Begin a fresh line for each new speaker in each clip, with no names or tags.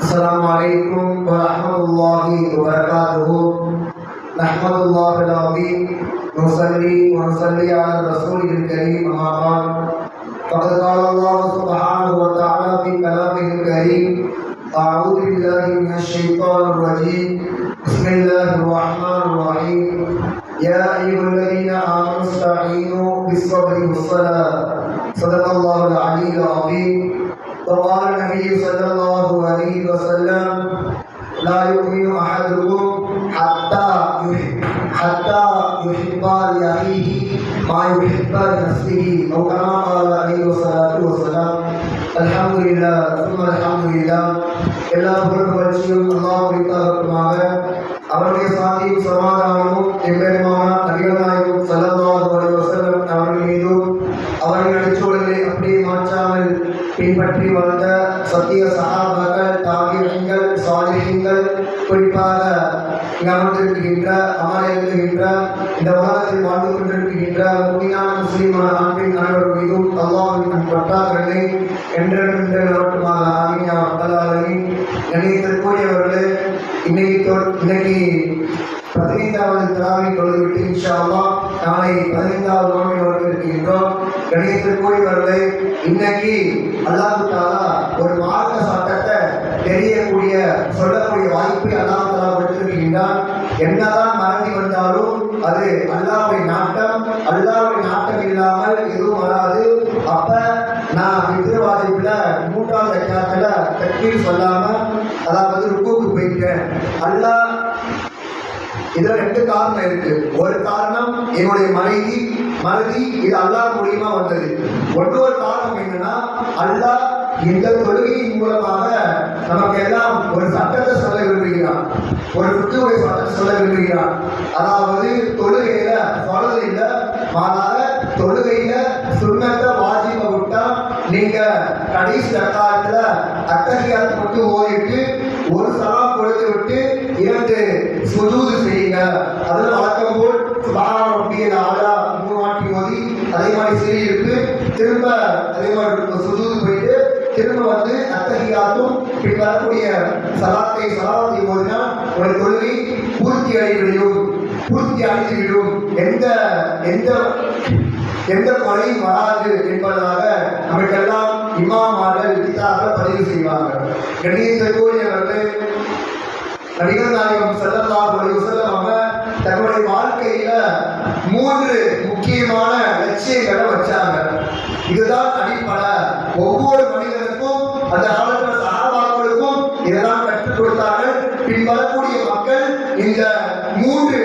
السلام عليكم ورحمة الله وبركاته. نحمد الله العظيم. نصلي ونصلي على الرسول الكريم، أما بعد. فقد قال الله سبحانه وتعالى في كلامه الكريم أعوذ بالله من الشيطان الرجيم. بسم الله الرحمن الرحيم. يا أيها الذين آمنوا استعينوا بالصبر والصلاة. صدق الله العلي العظيم وقال النبي صلى الله عليه وسلم لا يؤمن أحدكم حتى يحب حتى يحب لأخيه ما يحب لنفسه أو كما قال عليه الصلاة والسلام الحمد لله ثم الحمد لله எல்லா புகழ்ச்சியும் அல்லாஹ் குறித்தாகட்டுமாக அவருடைய சாந்தியும் சமாதானமும் எம்பெருமான நபிகள் நாயகம் அவர்கள் அடிச்சூழலை அப்படியே மாற்றாமல் பின்பற்றி வந்த சத்திய சகாபாக்கள் தாகியங்கள் சுவாதிகள் குறிப்பாக அமர்ந்திருக்கின்ற அமர்ந்திருக்கின்ற இந்த உலகத்தில் வாழ்ந்து கொண்டிருக்கின்ற முக்கியமான முஸ்லிமான ஆண்பின் அனைவர் மீதும் அல்லாஹின் பட்டாக்களை என்றென்று நாட்டுமாக ஆமியா அல்லாஹின் நினைத்திற்குரியவர்களே இன்னைக்கு இன்னைக்கு பதினைந்தாவது திராவை தொழுதுவிட்டு இன்ஷா அல்லா நாளை பதினைந்தாவது நோய் நோக்கி கணியத்திற்குரியவர்களே இன்னைக்கு அல்லாஹு தாலா ஒரு மார்க்க சட்டத்தை தெரியக்கூடிய சொல்லக்கூடிய வாய்ப்பை அல்லாஹ் தாலா கொடுத்திருக்கின்றான். என்னதான் மறந்து வந்தாலும் அது அல்லாவை நாட்டம் அல்லாவை நாட்டம் இல்லாமல் எதுவும் வராது. அப்ப நான் எதிர்வாதிப்புல மூன்றாவது காலத்துல தக்கீர் சொல்லாம அதாவது ருக்குக்கு போயிட்டேன். அல்லாஹ் இதுல ரெண்டு காரணம் இருக்கு. ஒரு காரணம் என்னுடைய மனைவி மனைவி இது அல்லாஹ் மூலியமா வந்தது. ஒன்னொரு காரணம் என்னன்னா அல்லாஹ் இந்த தொழுகையின் மூலமாக நமக்கு எல்லாம் ஒரு சட்டத்தை சொல்ல விரும்புகிறான். ஒரு புத்துடைய சட்டத்தை சொல்ல விரும்புகிறான். அதாவது தொழுகையில சொல்றது இல்ல. மாறாக தொழுகையில சுண்ணத்தை வாஜிப விட்டா நீங்க கடைசி ரக்காத்துல அத்தகையால் மட்டும் ஓடிட்டு ஒரு சலாம் கொடுத்து விட்டு இரண்டு சுஜூது செய்யுங்க. அதுல வழக்கம் போல் சுபான அப்படியே ஆளா மூணு வாட்டி ஓதி அதே மாதிரி சரி திரும்ப அதே மாதிரி சுஜூது போயிட்டு திரும்ப வந்து அத்தகையாத்தும் பின் வரக்கூடிய சலாத்தை சலாத்தை ஓதினா ஒரு தொழுகை பூர்த்தி அடைவிடும் பூர்த்தி அடைந்துவிடும். எந்த எந்த எந்த குறையும் வராது என்பதாக நமக்கெல்லாம் இமாமாக கிதாக பதிவு செய்வாங்க கண்ணியத்திற்குரியவர்களே நபிகள் நாயகம் ஸல்லல்லாஹு அலைஹி வஸல்லம் அவங்க தன்னுடைய வாழ்க்கையில மூன்று முக்கியமான லட்சியங்களை வச்சாங்க. இதுதான் அடிப்படை. ஒவ்வொரு மனிதனுக்கும் அந்த காலத்துல சகாபாக்களுக்கும் இதெல்லாம் கற்றுக் கொடுத்தார்கள். பின் வரக்கூடிய மக்கள் இந்த மூன்று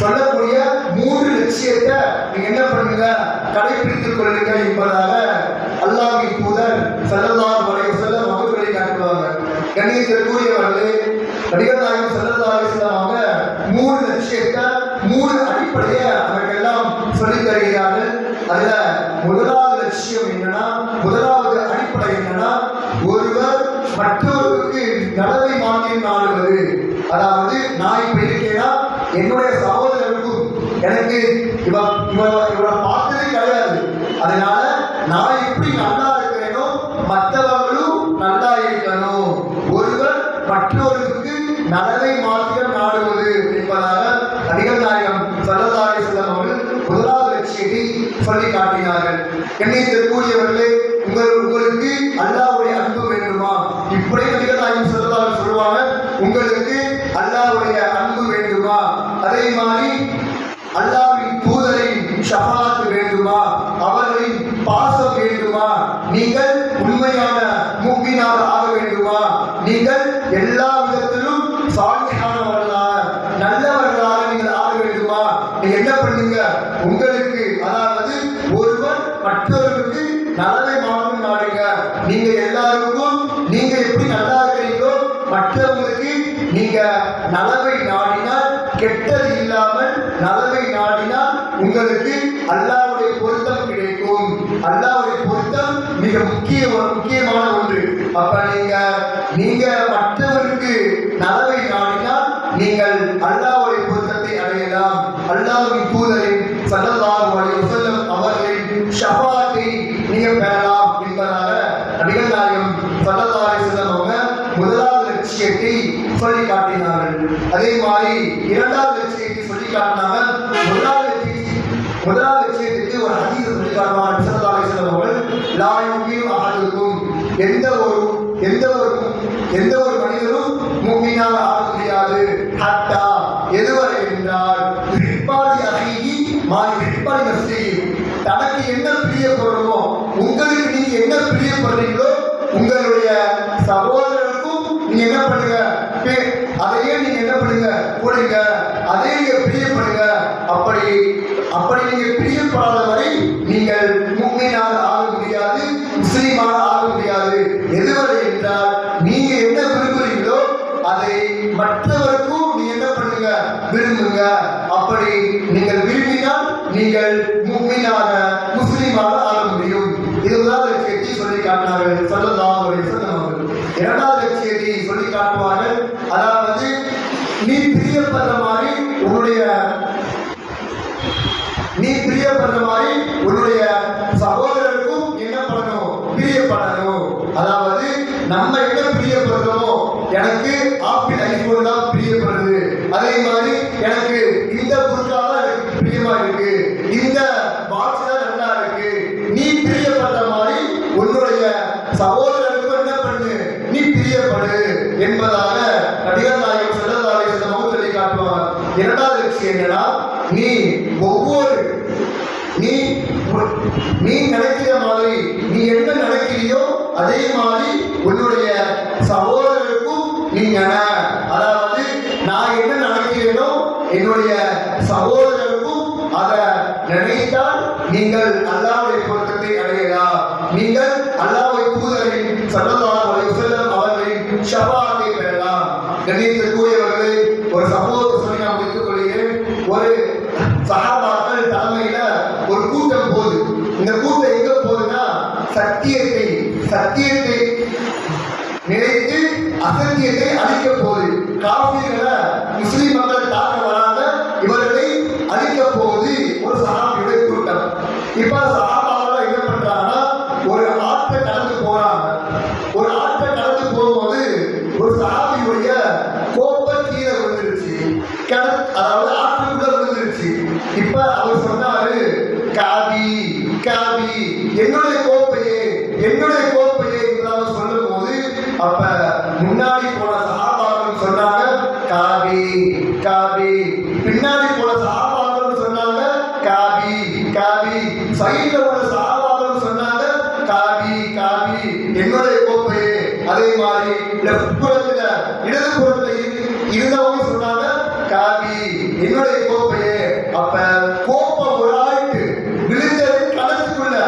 சொல்லக்கூடிய மூன்று லட்சியத்தை நீங்க என்ன பண்ணுங்க? கடைபிடித்துக் கொள்ளுங்கள் என்பதாக அல்லாஹ்வின் தூதர் ஸல்லல்லாஹு அலைஹி வஸல்லம் அவர்களை காட்டுவாங்க கண்ணியத்திற்குரியவர்களே நடிகர் நாயகம் ஸல்லல்லாஹு அலைஹி வஸல்லம் அவங்க மூணு லட்சியத்தை மூணு அடிப்படையை நமக்கெல்லாம் சொல்லி தருகிறார்கள். அதுல முதலாவது லட்சியம் என்னன்னா முதலாவது அடிப்படை என்னன்னா ஒருவர் மற்றொருவருக்கு நலவை மாற்றியம் நாடுவது. அதாவது நான் இப்ப இருக்கேன்னா என்னுடைய சகோதரருக்கும் எனக்கு இவ இவ இவரை பார்த்ததே கிடையாது. அதனால ஒருவர் மற்றொருக்கு நலனை மாத்திரம் நாடுவது என்பதாக நடிகர் நாயகம் சரதாரி செல்லம் அவர்கள் முதலாவது லட்சியத்தை சொல்லி காட்டினார்கள். கண்ணியத்திற்குரியவர்களே உங்கள் உங்களுக்கு அல்லாஹ்வுடைய அன்பு வேண்டுமா? இப்படி நடிகர் நாயகம் சரதாரி சொல்லுவாங்க உங்களுக்கு அல்லாவுடைய அன்பு வேண்டுமா? அதே மாதிரி அல்லாவின் தூதரின் ஷஃபாத் வேண்டுமா? மற்றவங்களுக்கு நீங்க நலவை நாடினால் கெட்டது இல்லாமல் நலவை நாடினால் உங்களுக்கு அல்லாவுடைய பொருத்தம் கிடைக்கும். அல்லாவுடைய பொருத்தம் மிக முக்கிய முக்கியமான ஒன்று. அப்ப நீங்க நீங்க மற்றவருக்கு நலவை நாடினால் நீங்கள் அல்லாவுடைய பொருத்தத்தை அடையலாம். அல்லாவின் தூதரின் ஸல்லல்லாஹு அலைஹி வஸல்லம் அவர்களின் ஷஃபாத்தை நீங்க பெறலாம். சொல்லி காட்டினார்கள் அதே மாதிரி இரண்டாவது விஷயத்தை சொல்லி காட்டினார்கள் முதலாவது விஷயம் முதலாவது விஷயத்துக்கு ஒரு அதிக சொல்லி காட்டுவாங்க ஸல்லல்லாஹு அலைஹி வஸல்லம் அவர்கள் லா யுமினு எந்த ஒரு எந்த ஒரு எந்த பிரியப்படுற மாதிரி உன்னுடைய நீ பிரியப்படுற மாதிரி உன்னுடைய சகோதரருக்கும் என்ன பண்ணணும்? பிரியப்படணும். அதாவது நம்ம என்ன பிரியப்படுறோமோ எனக்கு ஆப்பிள் ஐபோன் தான் பிரியப்படுது. அதே மாதிரி எனக்கு இந்த புர்கா தான் எனக்கு பிரியமா இருக்கு. இந்த பாக்ஸ் தான் நல்லா இருக்கு. நீ பிரியப்படுற மாதிரி உன்னுடைய சகோதரருக்கும் என்ன பண்ணு? நீ பிரியப்படு என்பதாக நடிகர் இரண்டாவது என்னன்னா நீ ஒவ்வொரு நீ நீ நினைக்கிற மாதிரி நீ என்ன நினைக்கிறியோ அதே மாதிரி உன்னுடைய சகோதரருக்கும் நீ நின அதாவது நான் என்ன நினைக்கிறேனோ என்னுடைய சகோதரருக்கும் அதை நினைத்தால் நீங்கள் அல்லாவுடைய பொருத்தத்தை அடையலாம். நீங்கள் அல்லாஹ்வை தூதரின் சடலாக அலைஹி அவர்களின் ஷபாத்தை பெறலாம். கண்ணியத்திற்குரியவர்களே சத்தியத்தை நினைத்து அசத்தியத்தை அழிக்க போது காஃபிர்களை முஸ்லிம் மக்கள் தாக்க அதே மாதிரி லெஃப்ட் புறத்துல இடது இருந்தவங்க சொன்னாங்க காபி என்னுடைய கோப்பையே. அப்ப கோப்பம் ஒரு ஆயிட்டு விழுந்தது களத்துக்குள்ள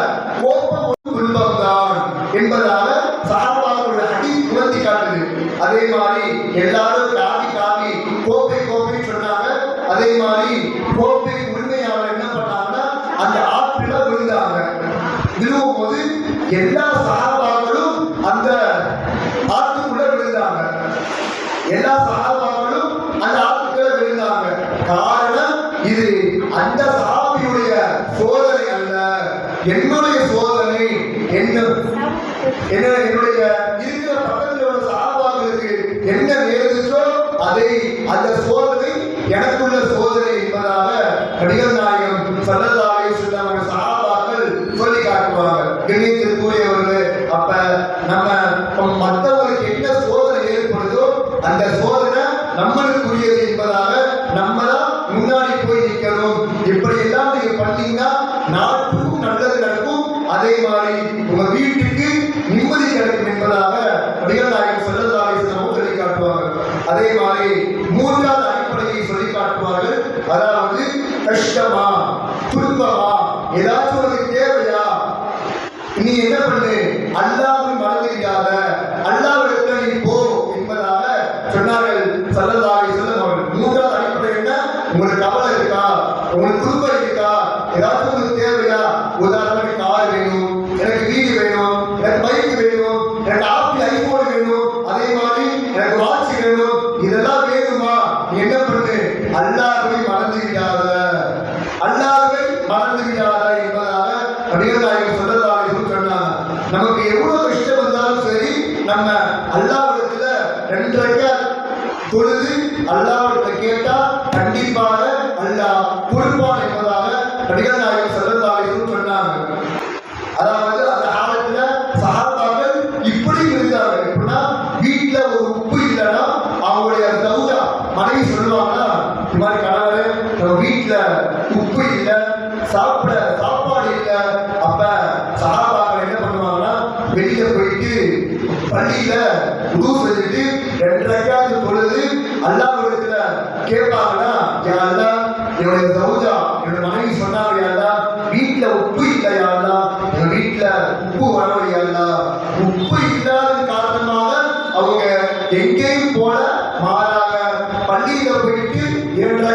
கோப்பம் ஒரு துன்பம் தான் என்பதாக சார்பாளர்களுடைய அடி உணர்த்தி காட்டுது. அதே மாதிரி எல்லாரும் காபி காபி கோப்பை கோப்பை சொன்னாங்க. அதே மாதிரி கோப்பை உரிமையாளர் என்ன பண்ணாங்கன்னா அந்த ஆற்றில விழுந்தாங்க. விழுவும் போது எல்லா சகாபாக்களும் அந்த ஆற்றுக்குள்ள விழுந்தாங்க எல்லா சகாபாக்களும் அந்த ஆற்றுக்குள்ள விழுந்தாங்க. காரணம் இது அந்த சகாபியுடைய சோதனை அல்ல. என்னுடைய சோதனை என்ன? என்ன என்னுடைய இருக்கிற பக்கத்தில் உள்ள சகாபாக்களுக்கு என்ன நேர்ந்துச்சோ அதை அந்த சோதனை நாட்டுக்கும் நல்லது நடக்கும். அதே மாதிரி உங்க வீட்டுக்கு நிம்மதி கிடைக்கும் என்பதாக நடிகர் நாயகம் செல்லதாரி சொல்லி காட்டுவார்கள். அதே மாதிரி மூன்றாவது அடிப்படையை சொல்லி காட்டுவார்கள். அதாவது கஷ்டமா துன்பமா ஏதாச்சும் உனக்கு தேவையா? நீ என்ன பண்ணு? அல்லாஹ்வை இல்லாத அல்லாவிடத்தில் நீ போ என்பதாக சொன்னார்கள் சல்லல்லாஹு என்பதாக நபிகள் நாயகம் சொன்னாங்க. நமக்கு எவ்வளவு கஷ்டம் வந்தாலும் சரி நம்ம அல்லாவிடத்துல ரெண்டு தொழுது அல்லாவிடத்தை கேட்டா கண்டிப்பாக அல்லாஹ் பொறுப்பான் என்பதாக நபிகள் நாயகம் ஸல்லல்லாஹு சொன்னாங்க. அதாவது அந்த காலத்துல சகாபாக்கள் இப்படி இருந்தாங்க. எப்படின்னா வீட்டுல ஒரு உப்பு இல்லைன்னா அவங்களுடைய தௌஜா மனைவி சொல்லுவாங்கன்னா இந்த மாதிரி கணவர் நம்ம வீட்டுல உப்பு இல்லை சாப்பிட பள்ளியில உது செஞ்சுட்டு ரெண்டரைக்காவது பொழுது அல்லாவிடத்துல கேட்பாங்கன்னா யா அல்லாஹ் என்னுடைய சௌஜா என்னோட மனைவி சொன்னாங்க யா வீட்டுல உப்பு இல்லையா அல்லாஹ் என் வீட்டுல உப்பு வரலையா அல்லாஹ். உப்பு இல்லாத காரணமாக அவங்க எங்கேயும் போல மாறாக பள்ளியில போயிட்டு இரண்டு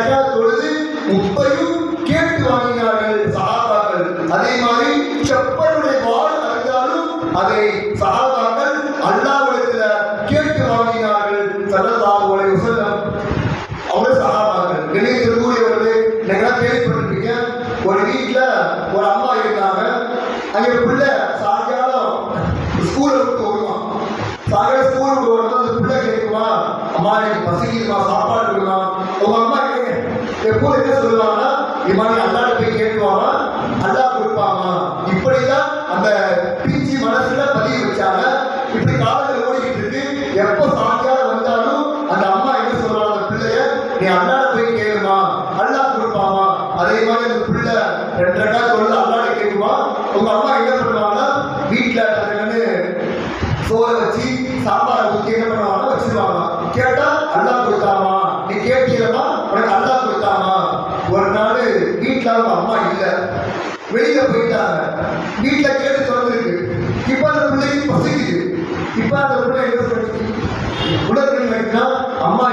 வீட்டுல அம்மா இல்ல. வெளியில போயிட்டாங்க. வீட்டுல கேட்டு திறந்துருக்கு. இப்ப அந்த பிள்ளைக்கு பசிக்குது. இப்ப அந்த பிள்ளை என்ன சொல்லுச்சு உலகத்தில் அம்மா